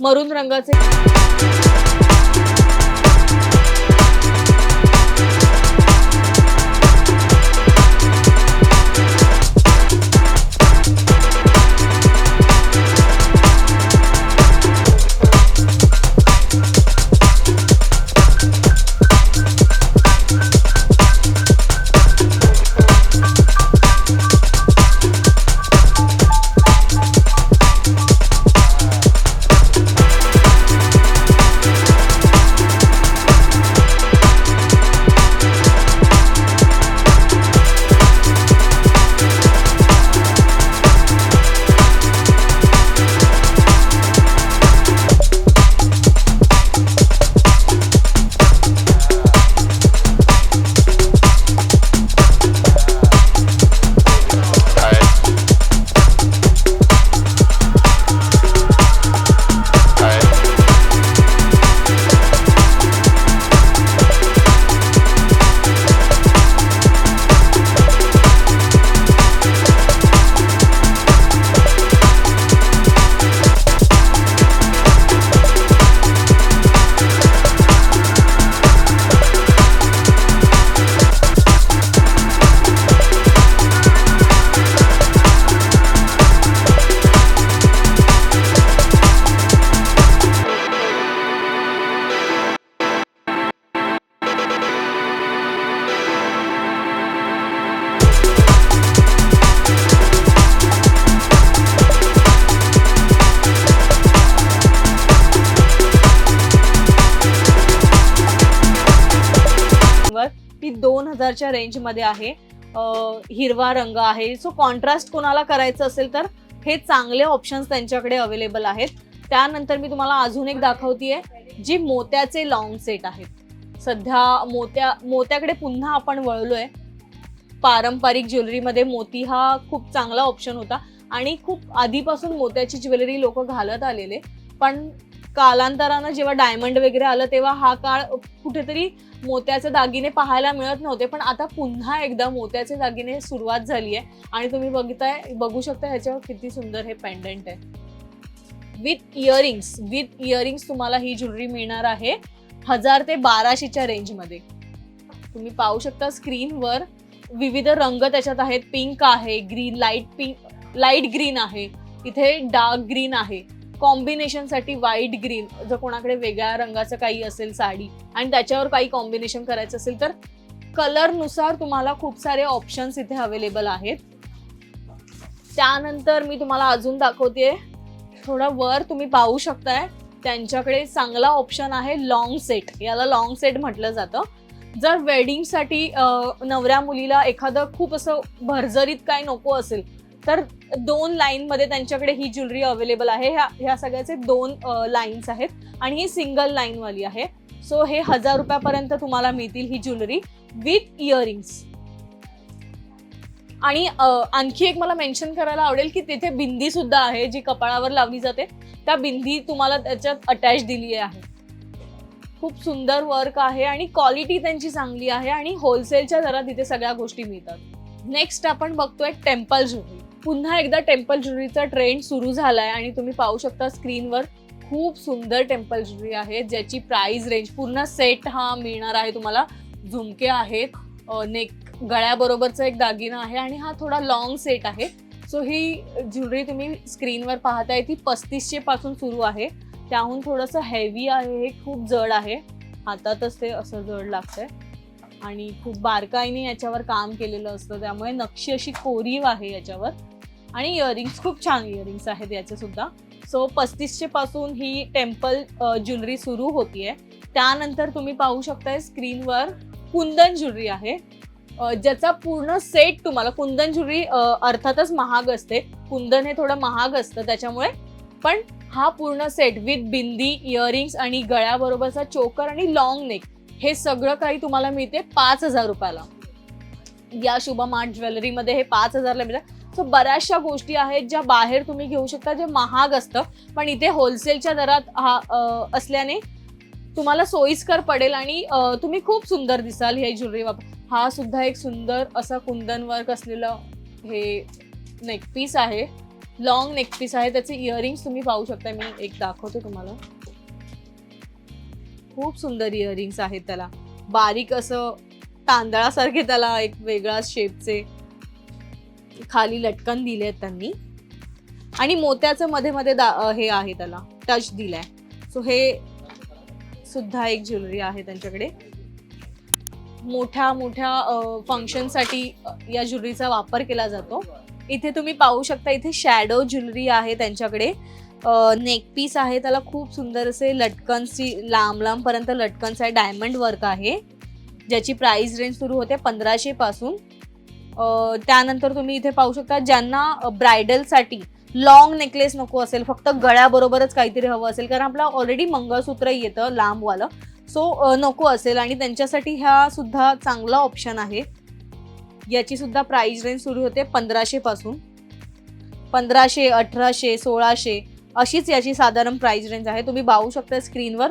मरून रंगाचे हजारच्या रेंजमध्ये आहे. हिरवा रंग आहे. सो कॉन्ट्रास्ट कोणाला करायचं असेल तर हे चांगले ऑप्शन्स त्यांच्याकडे अवेलेबल आहेत. त्यानंतर मी तुम्हाला अजून एक दाखवतीये जी मोत्याचे लॉंग सेट आहेत. सध्या मोत्या मोत्याकडे पुन्हा आपण वळलोय. पारंपरिक ज्वेलरीमध्ये मोती हा खूप चांगला ऑप्शन होता. आणि खूप आधीपासून मोत्याची ज्वेलरी लोक घालत आलेले. पण कालांतरानं जेव्हा डायमंड वगैरे आलं तेव्हा हा काळ कुठेतरी मोत्याचे दागिने पाहायला मिळत नव्हते. पण आता पुन्हा एकदा मोत्याचे दागिने सुरुवात झाली आहे आणि तुम्ही बघताय बघू शकता ह्याच्यावर किती सुंदर हे पेंडंट आहे. विथ इयरिंग्स विथ इयरिंग्स तुम्हाला ही ज्वेलरी मिळणार आहे हजार ते बाराशेच्या रेंजमध्ये तुम्ही पाहू शकता स्क्रीनवर विविध रंग त्याच्यात आहेत. पिंक आहे green light pink light green आहे. इथे डार्क ग्रीन आहे. कॉम्बिनेशनसाठी व्हाईट ग्रीन जर कोणाकडे वेगळ्या रंगाचं काही असेल साडी आणि त्याच्यावर काही कॉम्बिनेशन करायचं असेल तर कलरनुसार तुम्हाला खूप सारे ऑप्शन्स इथे अवेलेबल आहेत. त्यानंतर मी तुम्हाला अजून दाखवते थोडं वर तुम्ही पाहू शकताय त्यांच्याकडे चांगला ऑप्शन आहे लॉंग सेट याला लॉंग सेट म्हटलं जातं. जर वेडिंगसाठी नवऱ्या मुलीला एखादं खूप असं भरजरीत काय नको असेल तर दोन लाईन मध्ये त्यांच्याकडे ही ज्वेलरी अवेलेबल आहे. ह्या ह्या सगळ्याचे दोन लाईन्स आहेत आणि ही सिंगल लाईन वाली आहे. सो हे हजार रुपयापर्यंत तुम्हाला मिळतील ही ज्वेलरी विथ इयरिंग्स आणि आणखी एक मला मेन्शन करायला आवडेल की तिथे बिंदी सुद्धा आहे जी कपाळावर लावली जाते. त्या बिंदी तुम्हाला त्याच्यात अटॅच दिली आहे. खूप सुंदर वर्क आहे आणि क्वालिटी त्यांची चांगली आहे आणि होलसेलच्या दरात तिथे सगळ्या गोष्टी मिळतात. नेक्स्ट आपण बघतोय टेम्पल ज्वेलरी पुन्हा एकदा टेम्पल ज्वेलरीचा ट्रेंड सुरू झालाय आणि तुम्ही पाहू शकता स्क्रीनवर खूप सुंदर टेम्पल ज्वेलरी आहे ज्याची प्राइस रेंज पूर्ण सेट हा मिळणार आहे तुम्हाला. झुमके आहेत नेक गळ्याबरोबरचा एक दागिना आहे आणि हा थोडा लॉंग सेट आहे. सो ही ज्वेलरी तुम्ही स्क्रीनवर पाहताय ती पस्तीसशे पासून सुरू आहे. त्याहून थोडंसं हेवी आहे हे खूप जड आहे. हातातच ते असं जड लागतंय. आणि खूप बारकाईने याच्यावर काम केलेलं असतं त्यामुळे नक्षी अशी कोरीव आहे याच्यावर. आणि इयरिंग्स खूप छान इयरिंग्स आहेत याचे सुद्धा सो पस्तीसशे पासून ही टेम्पल ज्वेलरी सुरू होतीये. त्यानंतर तुम्ही पाहू शकताय स्क्रीनवर कुंदन ज्वेलरी आहे. ज्याचा पूर्ण सेट तुम्हाला कुंदन ज्वेलरी अर्थातच महाग असते. कुंदन हे थोडं महाग असतं त्याच्यामुळे. पण हा पूर्ण सेट विथ बिंदी इयरिंग्स आणि गळ्याबरोबरचा चोकर आणि लॉंग नेक हे सगळं काही तुम्हाला मिळते पाच हजार रुपयाला. या शुभमार्ट ज्वेलरीमध्ये हे पाच हजारला मिळतात सो बऱ्याचशा गोष्टी आहेत ज्या बाहेर तुम्ही घेऊ शकता जे महाग असतं. पण इथे होलसेलच्या दरात हा असल्याने तुम्हाला सोयीस्कर पडेल आणि तुम्ही खूप सुंदर दिसाल हे ज्वेलरी वापर हा सुद्धा एक सुंदर असा कुंदन वर्क असलेलं हे नेकपीस आहे. लॉंग नेकपीस आहे. त्याचे इयरिंग्स तुम्ही पाहू शकता. मी एक दाखवते तुम्हाला. खूप सुंदर इयरिंग्स आहेत त्याला. बारीक असं तांदळासारखे त्याला एक वेगळा शेपचे खाली लटकन दिले आहेत त्यांनी. आणि मोत्याचं मध्ये मध्ये दा- हे आहे त्याला टच दिलाय. सो हे सुद्धा एक ज्वेलरी आहे त्यांच्याकडे. मोठ्या मोठ्या फंक्शनसाठी या ज्वेलरीचा वापर केला जातो. इथे तुम्ही पाहू शकता इथे शॅडो ज्वेलरी आहे त्यांच्याकडे. नेक पीस आहे त्याला खूप सुंदर असे लटकनची लांब लांबपर्यंत लटकनचा आहे डायमंड वर्क आहे. ज्याची प्राइस रेंज सुरू होते पंधराशे पासून. त्यानंतर तुम्ही इथे पाहू शकता ज्यांना ब्रायडलसाठी लॉंग नेकलेस नको असेल फक्त गळ्याबरोबरच काहीतरी हवं असेल कारण आपलं ऑलरेडी मंगळसूत्र येतं लांबवालं. सो नको असेल आणि त्यांच्यासाठी ह्या सुद्धा चांगला ऑप्शन आहे. याची सुद्धा प्राइस रेंज सुरू होते पंधराशे पासून. पंधराशे अठराशे सोळाशे अशीच याची साधारण प्राइस रेंज आहे. तुम्ही पाहू शकता स्क्रीनवर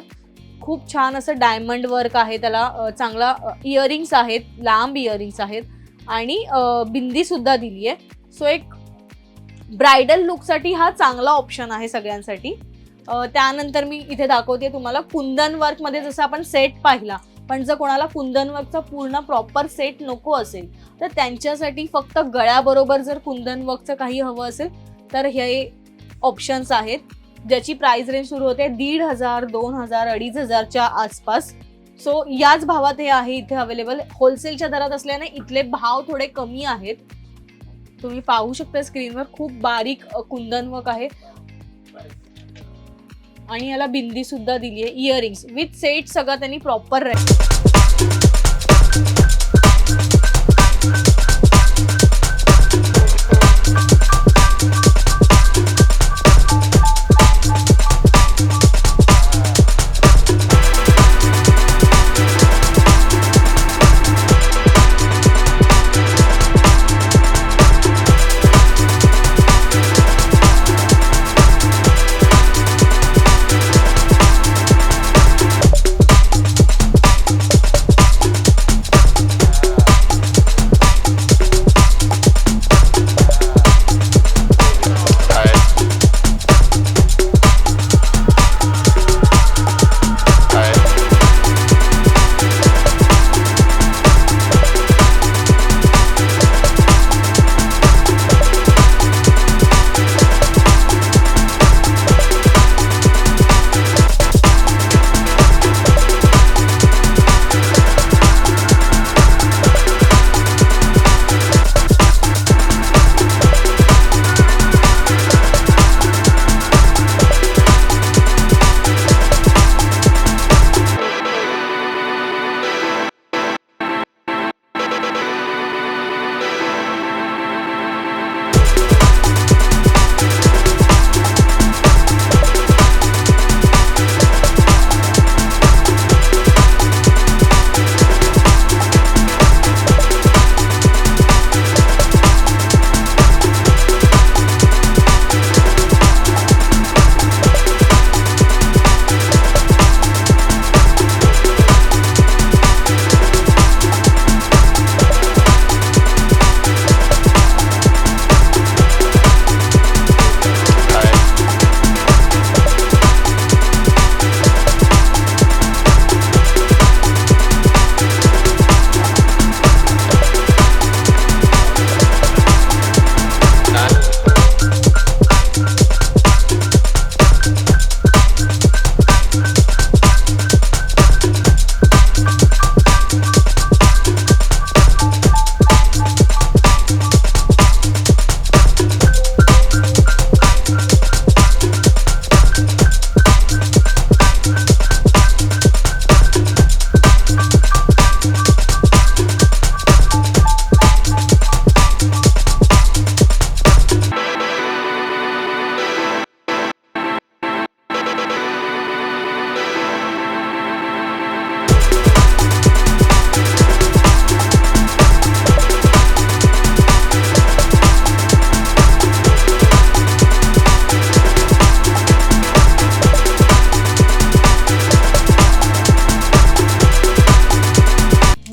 खूप छान असं डायमंड वर्क आहे त्याला. चांगला इयरिंग्स आहेत लांब इयरिंग्स आहेत. आणि बिंदीसुद्धा बिंदी सुद्धा दिली आहे सो एक ब्रायडल लुकसाठी हा चांगला ऑप्शन आहे सगळ्यांसाठी. त्यानंतर मी इथे दाखवते तुम्हाला कुंदन वर्कमध्ये जसं आपण सेट पाहिला पण जर कोणाला कुंदन वर्कचा पूर्ण प्रॉपर सेट नको असेल तर त्यांच्यासाठी फक्त गळ्याबरोबर जर कुंदन वर्कचं काही हवं असेल तर हे ऑप्शन्स आहेत. ज्याची प्राइस रेंज सुरू होते दीड हजार दोन हजार अडीच हजारच्या आसपास. सो याच भावात हे आहे इथे अवेलेबल होलसेलच्या दरात असल्याने इथले भाव थोडे कमी आहेत. तुम्ही पाहू शकता स्क्रीनवर खूप बारीक कुंदनवक कुंदन वर्क आहे. आणि याला बिंदी सुद्धा दिली आहे इयरिंग्स विथ सेट सगळं त्यांनी प्रॉपर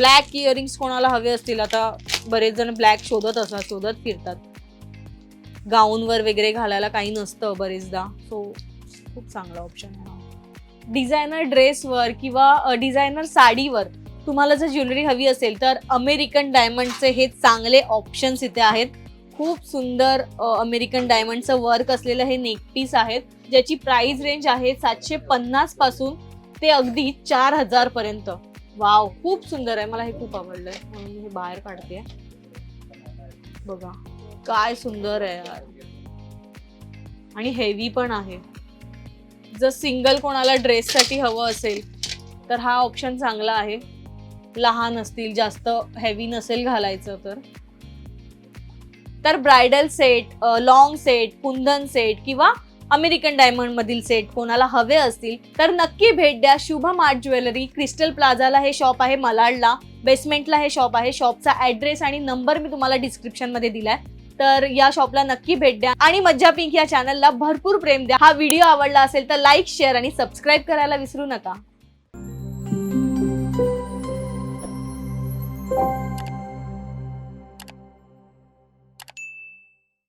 ब्लॅक इयरिंग्स कोणाला हवे असतील आता बरेच जण ब्लॅक शोधत असतात शोधत फिरतात. गाऊनवर वगैरे घालायला काही नसतं बरेचदा सो खूप चांगला ऑप्शन आहे डिझायनर ड्रेसवर किंवा डिझायनर साडीवर तुम्हाला जर ज्वेलरी हवी असेल तर अमेरिकन डायमंडचे हे चांगले ऑप्शन्स इथे आहेत. खूप सुंदर अमेरिकन डायमंडचं वर्क असलेलं हे नेकपीस आहेत ज्याची प्राइस रेंज आहे सातशे पन्नासपासून ते अगदी चार हजारपर्यंत वाव खूप सुंदर आहे. मला हे खूप आवडलंय. म्हणून मी हे बाहेर काढते. बघा काय सुंदर आहे यार. आणि हेवी पण आहे. जर सिंगल कोणाला ड्रेससाठी हवं असेल तर हा ऑप्शन चांगला आहे. लहान असतील जास्त हेवी नसेल घालायचं तर. तर bridal set long set kundan set किंवा अमेरिकन डायमंड मधील सेट कोणाला हवे असतील तर नक्की भेट द्या. शुभम आर्ट ज्वेलरी क्रिस्टल प्लाझाला हे शॉप आहे मलाडला. बेसमेंटला हे शॉप आहे. शॉपचा ऍड्रेस आणि नंबर मी तुम्हाला डिस्क्रिप्शनमध्ये दिलाय. तर या शॉपला नक्की भेट द्या. आणि मज्जा पिंक या चॅनलला भरपूर प्रेम द्या. हा व्हिडिओ आवडला असेल तर लाईक शेअर आणि सबस्क्राईब करायला विसरू नका.